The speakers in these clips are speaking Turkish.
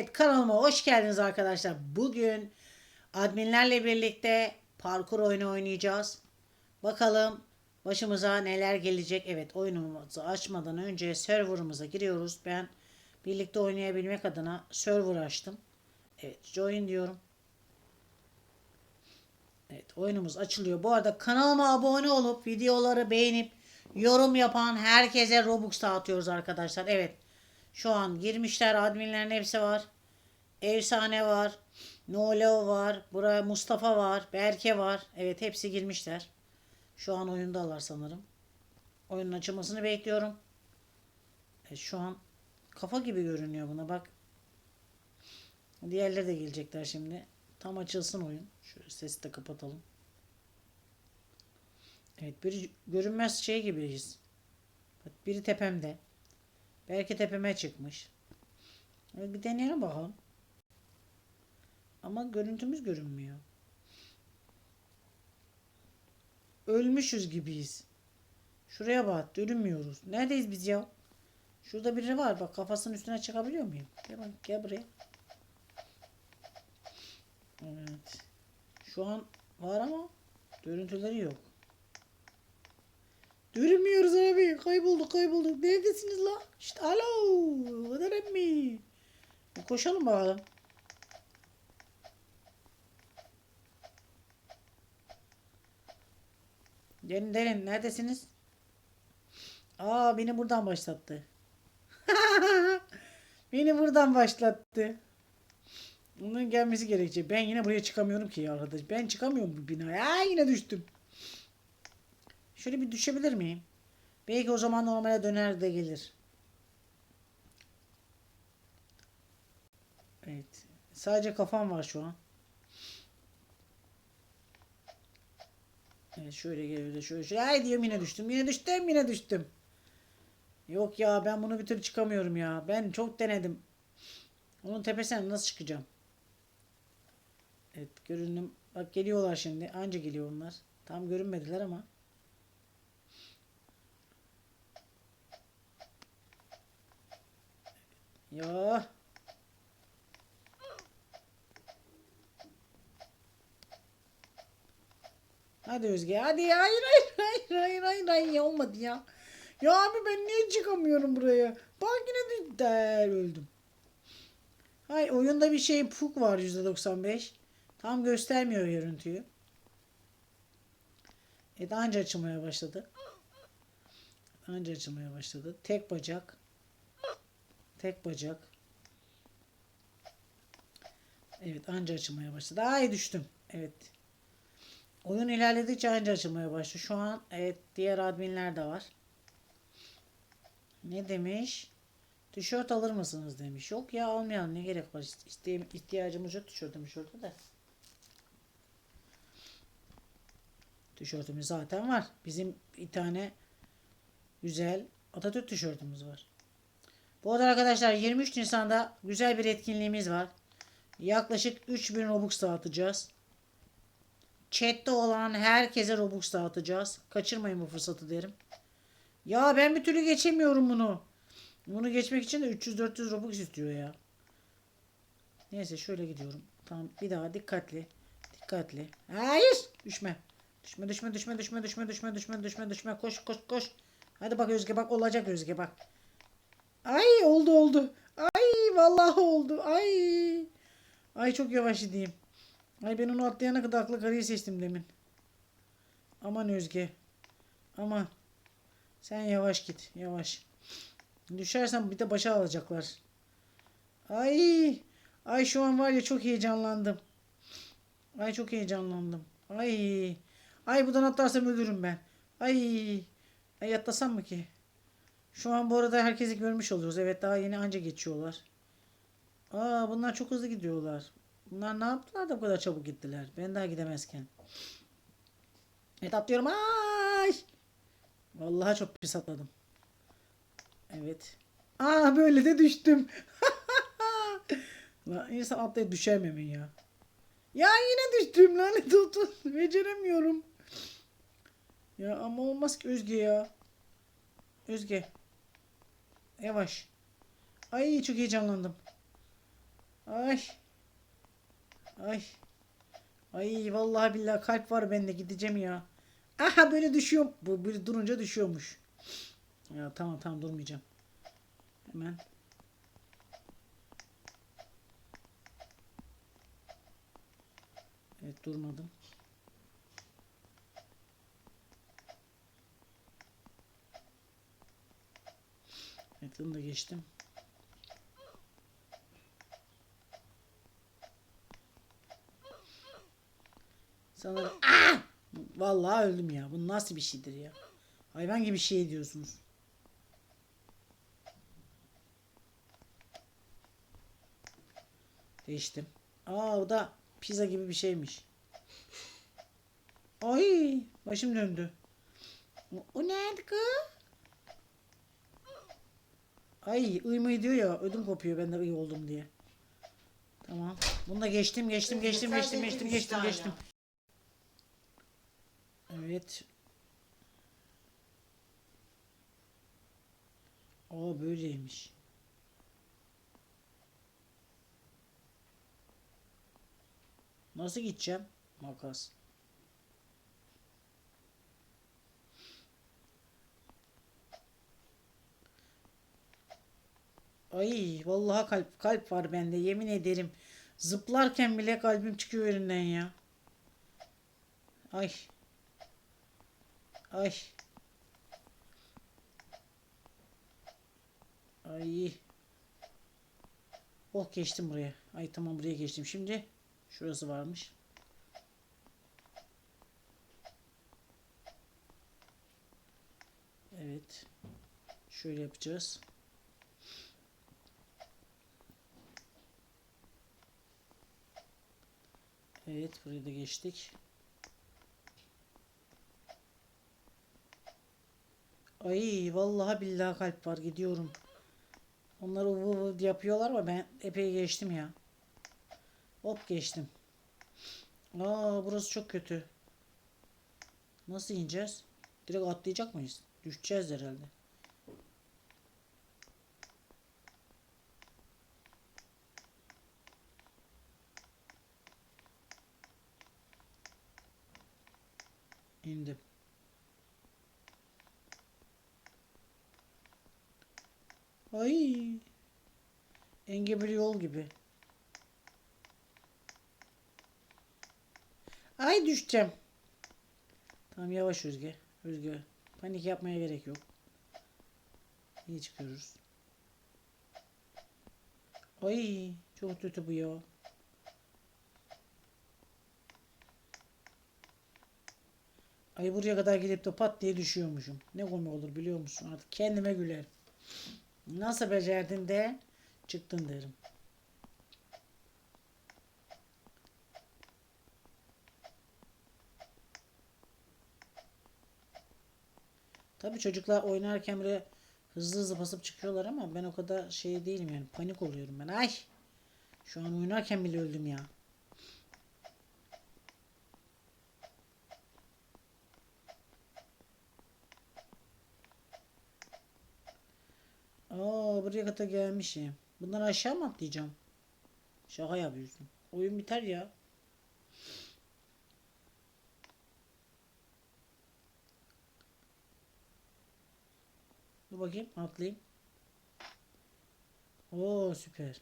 Evet kanalıma hoş geldiniz arkadaşlar. Bugün adminlerle birlikte parkur oyunu oynayacağız. Bakalım başımıza neler gelecek. Evet oyunumuzu açmadan önce serverımıza giriyoruz. Ben birlikte oynayabilmek adına server açtım. Evet join diyorum. Evet oyunumuz açılıyor. Bu arada kanalıma abone olup videoları beğenip yorum yapan herkese Robux dağıtıyoruz arkadaşlar. Evet şu an girmişler adminlerin hepsi var. Efsane var. Nolo var. Buraya Mustafa var. Berke var. Evet hepsi girmişler. Şu an oyundalar sanırım. Oyunun açılmasını bekliyorum. Evet, şu an kafa gibi görünüyor buna bak. Diğerleri de gelecekler şimdi. Tam açılsın oyun. Şöyle sesi de kapatalım. Evet biri görünmez şey gibiyiz. Biri tepemde. Belki tepeme çıkmış. Evet, bir deneyelim bakalım. Ama görüntümüz görünmüyor. Ölmüşüz gibiyiz. Şuraya bak görünmüyoruz. Neredeyiz biz ya? Şurada biri var. Bak kafasının üstüne çıkabiliyor muyum? Gel, bak, gel buraya. Evet. Şu an var ama görüntüleri yok. Görünmüyoruz abi. Kaybolduk kaybolduk. Neredesiniz la? İşte alo. Kadar emmi. Koşalım bakalım. Gelin gelin. Neredesiniz? Aa beni buradan başlattı. beni buradan başlattı. Onun gelmesi gerekecek. Ben yine buraya çıkamıyorum ki arkadaş. Ben çıkamıyorum bu binaya. Aa, yine düştüm. Şöyle bir düşebilir miyim? Belki o zaman normale döner de gelir. Evet. Sadece kafam var şu an. Evet şöyle geliyor şöyle şöyle. Ay diyorum yine düştüm. Yine düştüm yine düştüm. Yok ya ben bunu bir türlü çıkamıyorum ya. Ben çok denedim. Onun tepesine nasıl çıkacağım? Evet görünüm. Bak geliyorlar şimdi. Anca geliyor onlar. Tam görünmediler ama. Ya. Hadi Özge hadi hayır hayır hayır hayır hayır hayır ya olmadı ya. Ya abi ben niye çıkamıyorum buraya? Bak yine de der öldüm. Hay oyunda bir şey puk var %95. Tam göstermiyor görüntüyü. Evet anca açılmaya başladı. Anca açılmaya başladı. Tek bacak. Tek bacak. Evet anca açılmaya başladı. Ay düştüm. Evet. Oyun ilerledikçe anca açılmaya başladı. Şu an evet diğer adminler de var. Ne demiş? Tişört alır mısınız demiş. Yok ya almayalım ne gerek var. İste, ihtiyacımız yok tişörte mişörte de. Tişörtümüz zaten var. Bizim bir tane güzel Atatürk tişörtümüz var. Bu arada arkadaşlar 23 Nisan'da güzel bir etkinliğimiz var. Yaklaşık 3000 Robux dağıtacağız. Chat'te olan herkese Robux dağıtacağız. Kaçırmayın bu fırsatı derim. Ya ben bir türlü geçemiyorum bunu. Bunu geçmek için de 300-400 Robux istiyor ya. Neyse şöyle gidiyorum. Tamam bir daha dikkatli. Dikkatli. Hayır. Düşme. Düşme düşme düşme düşme düşme düşme düşme düşme düşme. Koş koş koş. Hadi bak Özge bak olacak Özge bak. Ay oldu oldu. Ay vallahi oldu. Ay. Ay çok yavaş ideyim. Ay ben onu atlayana kadar aklı karıyı seçtim demin. Aman Özge. Aman. Sen yavaş git. Yavaş. Düşersen bir de başa alacaklar. Ay. Ay şu an var ya çok heyecanlandım. Ay çok heyecanlandım. Ay. Ay buradan atlarsam ölürüm ben. Ay. Ay atlasam mı ki? Şu an bu arada herkesi görmüş oluyoruz. Evet daha yeni anca geçiyorlar. Aa bunlar çok hızlı gidiyorlar. Bunlar ne yaptılar da bu kadar çabuk gittiler. Ben daha gidemezken. Evet atlıyorum. Ay. Vallahi çok pis atladım. Evet. Aa böyle de düştüm. Lan insan atlayıp düşer mi hemen ya? Ya yine düştüm lanet olsun. Beceremiyorum. Ya ama olmaz ki Özge ya. Özge. Yavaş. Ay çok heyecanlandım. Ay. Ay. Ay vallahi billahi kalp var bende gideceğim ya. Aha böyle düşüyor. Bu böyle durunca düşüyormuş. Ya tamam tamam durmayacağım. Hemen. Evet durmadım. Da geçtim. Sanırım Ah! Vallahi öldüm ya. Bu nasıl bir şeydir ya? Hayvan gibi şey ediyorsunuz. Değiştim. Aa o da pizza gibi bir şeymiş. Ay başım döndü. O, o nerede kız? Ay ıymı diyor ya ödüm kopuyor ben de iyi oldum diye. Tamam. Bunu da geçtim geçtim geçtim geçtim geçtim geçtim geçtim. Evet. Aa böyleymiş. Nasıl gideceğim? Makas. Ay vallahi kalp kalp var bende yemin ederim. Zıplarken bile kalbim çıkıyor yerinden ya. Ay. Ay. Ay. Oh geçtim buraya. Ay tamam buraya geçtim. Şimdi şurası varmış. Evet. Şöyle yapacağız. Evet burayı da geçtik. Ay vallahi billahi kalp var gidiyorum. Onlar ıvı yapıyorlar ama ben epey geçtim ya. Hop geçtim. Aa burası çok kötü. Nasıl ineceğiz? Direkt atlayacak mıyız? Düşeceğiz herhalde. İndim. Ay. Engebeli yol gibi. Ay düşeceğim. Tamam yavaş Özge. Özge. Panik yapmaya gerek yok. İyi çıkıyoruz. Ay çok kötü bu ya. Ay buraya kadar gidip de pat diye düşüyormuşum. Ne komik olur biliyor musun? Artık kendime gülerim. Nasıl becerdin de çıktın derim. Tabii çocuklar oynarken böyle hızlı hızlı basıp çıkıyorlar ama ben o kadar şey değilim yani panik oluyorum ben. Ay! Şu an oynarken bile öldüm ya. Aa buraya kadar gelmişim. Bundan aşağı mı atlayacağım? Şaka yapıyorsun. Oyun biter ya. Dur bakayım atlayayım. Oo süper.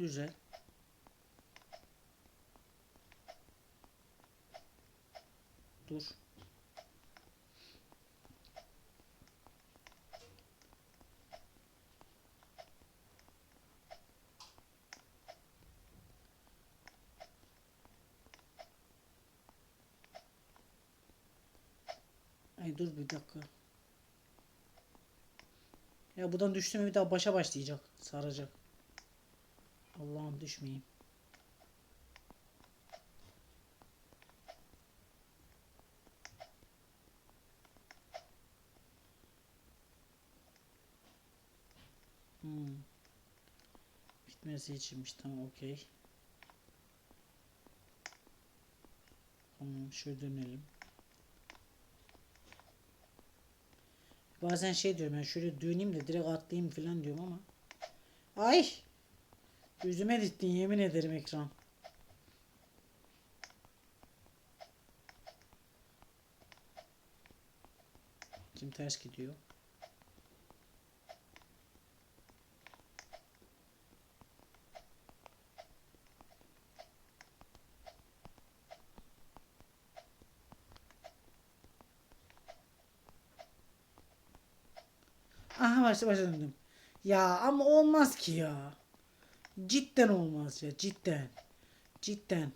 Güzel. Dur. Ay dur bir dakika. Ya buradan düştüm bir daha başa başlayacak. Saracak. Allah'ım düşmeyeyim. Hmm. Bir Gitmesi içinmiş. Tamam okey. Tamam şöyle dönelim. Bazen şey diyorum ben şöyle döneyim de direkt atlayayım falan diyorum ama. Ay! Yüzüme dittin yemin ederim ekran. Şimdi ters gidiyor. Aha başta başa döndüm. Ya ama olmaz ki ya. Cidden olmaz ya cidden. Cidden.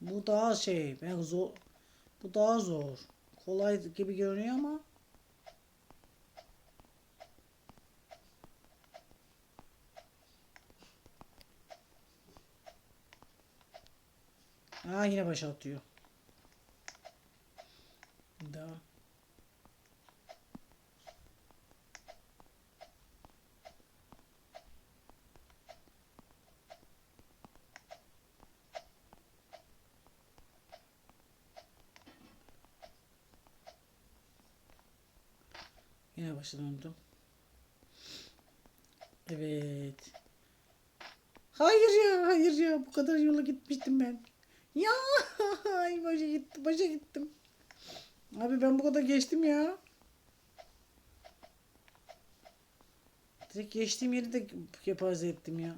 Bu daha şey ben zor. Bu daha zor. Kolay gibi görünüyor ama. Aa yine başa atıyor. Daha. Döndüm. Evet. Hayır ya, hayır ya. Bu kadar yola gitmiştim ben. Ya, ay başa gittim, başa gittim. Abi ben bu kadar geçtim ya. Direkt geçtiğim yeri de kepaze ettim ya.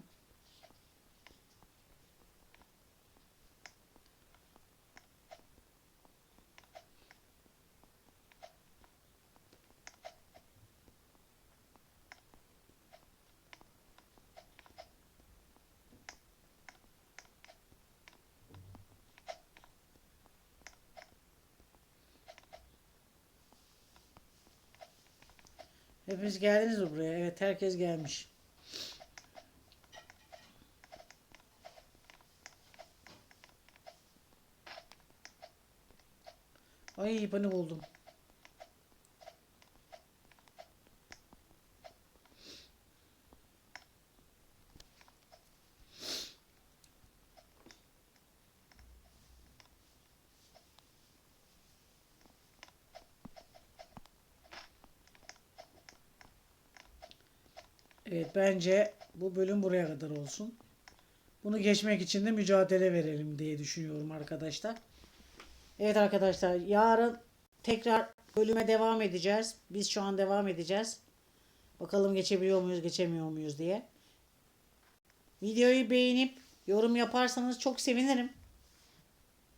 Hepiniz geldiniz mi buraya? Evet herkes gelmiş. Ay panik oldum. Evet bence bu bölüm buraya kadar olsun. Bunu geçmek için de mücadele verelim diye düşünüyorum arkadaşlar. Evet arkadaşlar yarın tekrar bölüme devam edeceğiz. Biz şu an devam edeceğiz. Bakalım geçebiliyor muyuz geçemiyor muyuz diye. Videoyu beğenip yorum yaparsanız çok sevinirim.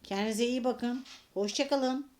Kendinize iyi bakın. Hoşçakalın.